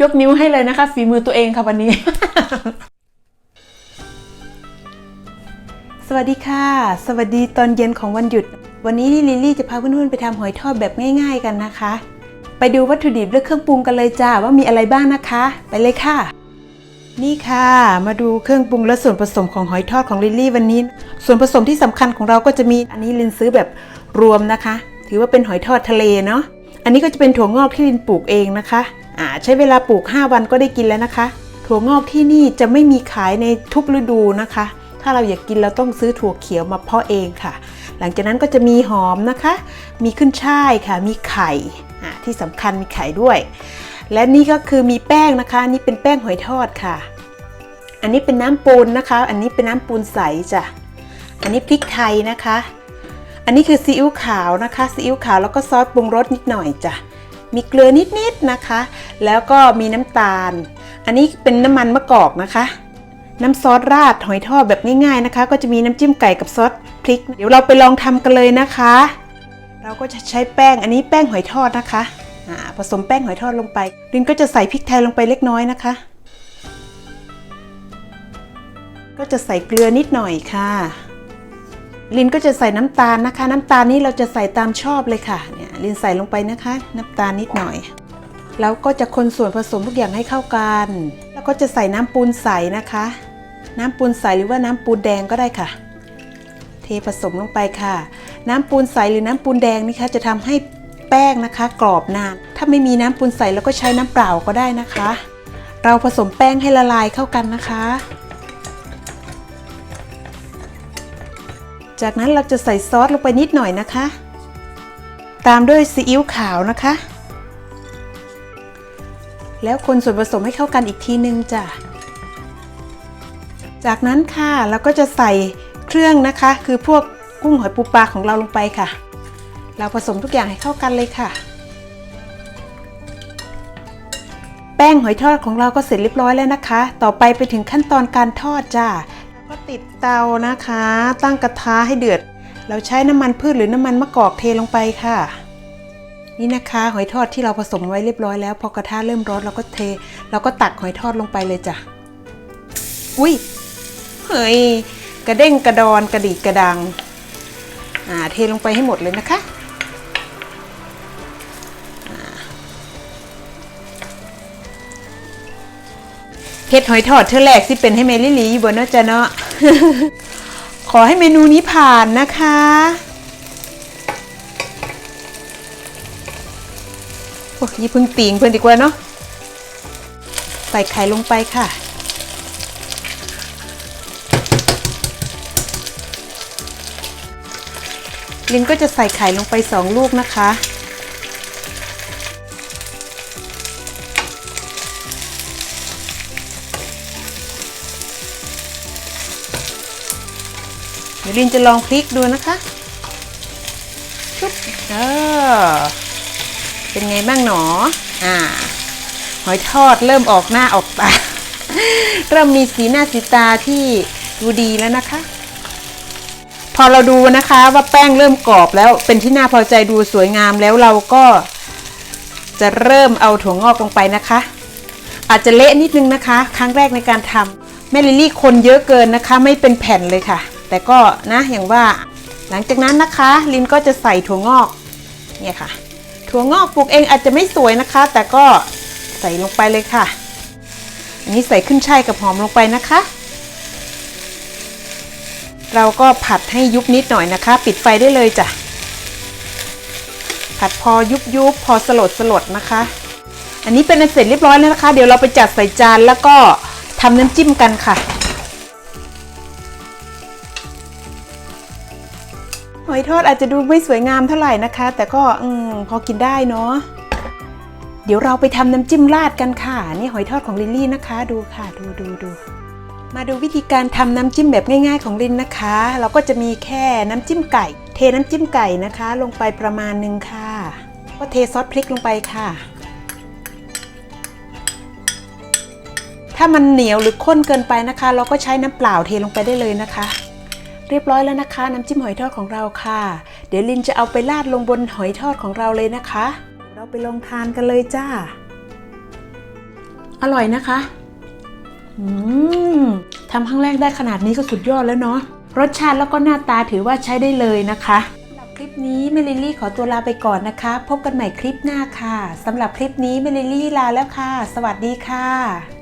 ยกนิ้วให้เลยนะคะ ฝีมือตัวเองค่ะวันนี้ สวัสดีค่ะ สวัสดีตอนเย็นของวันหยุด วันนี้ลิลลี่จะพาเพื่อนๆไปทำหอยทอดแบบง่าย ๆ กันนะคะ ไปดูวัตถุดิบและเครื่องปรุงกันเลยจ้าว่ามีอะไรบ้างนะคะ ไปเลยค่ะ นี่ค่ะ มาดูเครื่องปรุงและส่วนผสมของหอยทอดของลิลลี่วันนี้ ส่วนผสมที่สำคัญของเราก็จะมีอันนี้ลินซื้อแบบรวมนะคะ ถือว่าเป็นหอยทอดทะเลเนาะ อันนี้ก็จะเป็นถั่วงอกที่ลินปลูกเองนะคะอ่าใช้เวลาปลูก 5 วันก็ได้กินแล้วนะคะ ถั่วงอกที่นี่จะไม่มีขายในทุกฤดูนะคะ ถ้าเราอยากกินเราต้องซื้อถั่วเขียวมาเพาะเองค่ะ หลังจากนั้นก็จะมีหอมนะคะ มีขึ้นช่ายค่ะ มีไข่อ่าที่สำคัญมีไข่ด้วย และนี่ก็คือมีแป้งนะคะนนี่เป็นแป้งหอยทอดค่ะ อันนี้เป็นน้ำปูนนะคะ อันนี้เป็นน้ำปูนใสจ้ะ อันนี้พริกไทยนะคะ อันนี้คือซีอิ๊วขาวนะคะซีอิ๊วขาวแล้วก็ซอสปรุงรสนิดหน่อยจ้ะมีเกลือนิดๆนะคะ แล้วก็มีน้ำตาล อันนี้เป็นน้ำมันมะกอกนะคะ น้ำซอสราดหอยทอดแบบง่ายๆนะคะ ก็จะมีน้ำจิ้มไก่กับซอสพริก เดี๋ยวเราไปลองทำกันเลยนะคะ เราก็จะใช้แป้งอันนี้แป้งหอยทอดนะคะผสมแป้งหอยทอดลงไปลินก็จะใส่พริกไทยลงไปเล็กน้อยนะคะ ก็จะใส่เกลือนิดหน่อยค่ะ ลินก็จะใส่น้ำตาลนะคะ น้ำตาลนี้เราจะใส่ตามชอบเลยค่ะเนี่ยลินใส่ลงไปนะคะ น้ำตาลนิดหน่อย แล้วก็จะคนส่วนผสมทุกอย่างให้เข้ากัน แล้วก็จะใส่น้ำปูนใสนะคะ น้ำปูนใสหรือว่าน้ำปูนแดงก็ได้ค่ะ เทผสมลงไปค่ะ น้ำปูนใสหรือน้ำปูนแดงนี่คะจะทำให้แป้งนะคะ กรอบนาน ถ้าไม่มีน้ำปูนใสเราก็ใช้น้ำเปล่าก็ได้นะคะ เราผสมแป้งให้ละลายเข้ากันนะคะ จากนั้นเราจะใส่ซอสลงไปนิดหน่อยนะคะ ตามด้วยซีอิ๊วขาวนะคะ แล้วคนส่วนผสมให้เข้ากันอีกทีนึงจ้ะ จากนั้นค่ะเราก็จะใส่เครื่องนะคะ คือพวกกุ้งหอยปูปลาของเราลงไปค่ะ เราผสมทุกอย่างให้เข้ากันเลยค่ะ แป้งหอยทอดของเราก็เสร็จเรียบร้อยแล้วนะคะ ต่อไปไปถึงขั้นตอนการทอดจ้า ก็ติดเตานะคะ ตั้งกระทะให้เดือด เราใช้น้ำมันพืชหรือน้ำมันมะกอกเทลงไปค่ะ นี่นะคะหอยทอดที่เราผสมไว้เรียบร้อยแล้ว พอกระทะเริ่มร้อนเราก็เท เราก็ตักหอยทอดลงไปเลยจ้ะ อุ้ยเฮ้ยกระเด้งกระดอนกระดิกกระดัง อ่าเทลงไปให้หมดเลยนะคะ เฮ็ดหอยทอดเธอแรกสิเป็นให้เมลิลีอยู่บนเนาะจ๊ะเนาะ ขอให้เมนูนี้ผ่านนะคะ โอ้ยอย่พึ่งตีงเพื่อนดีกว่าเนาะ ใส่ไข่ลงไปค่ะลินก็จะใส่ไข่ลงไปสองลูกนะคะ ดี๋ยวลินจะลองพลิกดูนะคะชุบเออเป็นไงบ้างหนอ อ่า หอยทอดเริ่มออกหน้าออกตา เริ่มมีสีหน้าสีตาที่ดูดีแล้วนะคะ พอเราดูนะคะว่าแป้งเริ่มกรอบแล้วเป็นที่น่าพอใจดูสวยงามแล้วเราก็ จะเริ่มเอาถั่วงอกลงไปนะคะ อาจจะเละนิดนึงนะคะ ครั้งแรกในการทำแม่ลิลลี่คนเยอะเกินนะคะ ไม่เป็นแผ่นเลยค่ะ แต่ก็นะอย่างว่าหลังจากนั้นนะคะ ลินก็จะใส่ถั่วงอกเนี่ยค่ะ ถั่วงอกปลูกเองอาจจะไม่สวยนะคะ แต่ก็ใส่ลงไปเลยค่ะ อันนี้ใส่ขึ้นช่ายกับหอมลงไปนะคะ เราก็ผัดให้ยุบนิดหน่อยนะคะ ปิดไฟได้เลยจ้ะผัดพอยุบยุบพอสลดสลดนะคะ อันนี้เป็นอันเสร็จเรียบร้อยแล้วนะคะ เดี๋ยวเราไปจัดใส่จานแล้วก็ทำน้ำจิ้มกันค่ะ หอยทอดอาจจะดูไม่สวยงามเท่าไหร่นะคะ แต่ก็อืมพอกินได้เนาะเดี๋ยวเราไปทำน้ำจิ้มราดกันค่ะ นี่หอยทอดของลิลลี่นะคะ ดูค่ะ ดูดูดูมาดูวิธีการทำน้ำจิ้มแบบง่าย ๆ ของลินนะคะ เราก็จะมีแค่น้ำจิ้มไก่ เทน้ำจิ้มไก่นะคะ ลงไปประมาณหนึ่งค่ะ ก็เทซอสพริกลงไปค่ะ ถ้ามันเหนียวหรือข้นเกินไปนะคะ เราก็ใช้น้ำเปล่าเทลงไปได้เลยนะคะ เรียบร้อยแล้วนะคะ น้ำจิ้มหอยทอดของเราค่ะ เดี๋ยวลินจะเอาไปราดลงบนหอยทอดของเราเลยนะคะ เราไปลองทานกันเลยจ้า อร่อยนะคะอืมทำครั้งแรกได้ขนาดนี้ก็สุดยอดแล้วเนาะรสชาติแล้วก็หน้าตาถือว่าใช้ได้เลยนะคะสำหรับคลิปนี้เมลิลี่ขอตัวลาไปก่อนนะคะ พบกันใหม่คลิปหน้าค่ะสำหรับคลิปนี้เมลิลี่ลาแล้วค่ะ สวัสดีค่ะ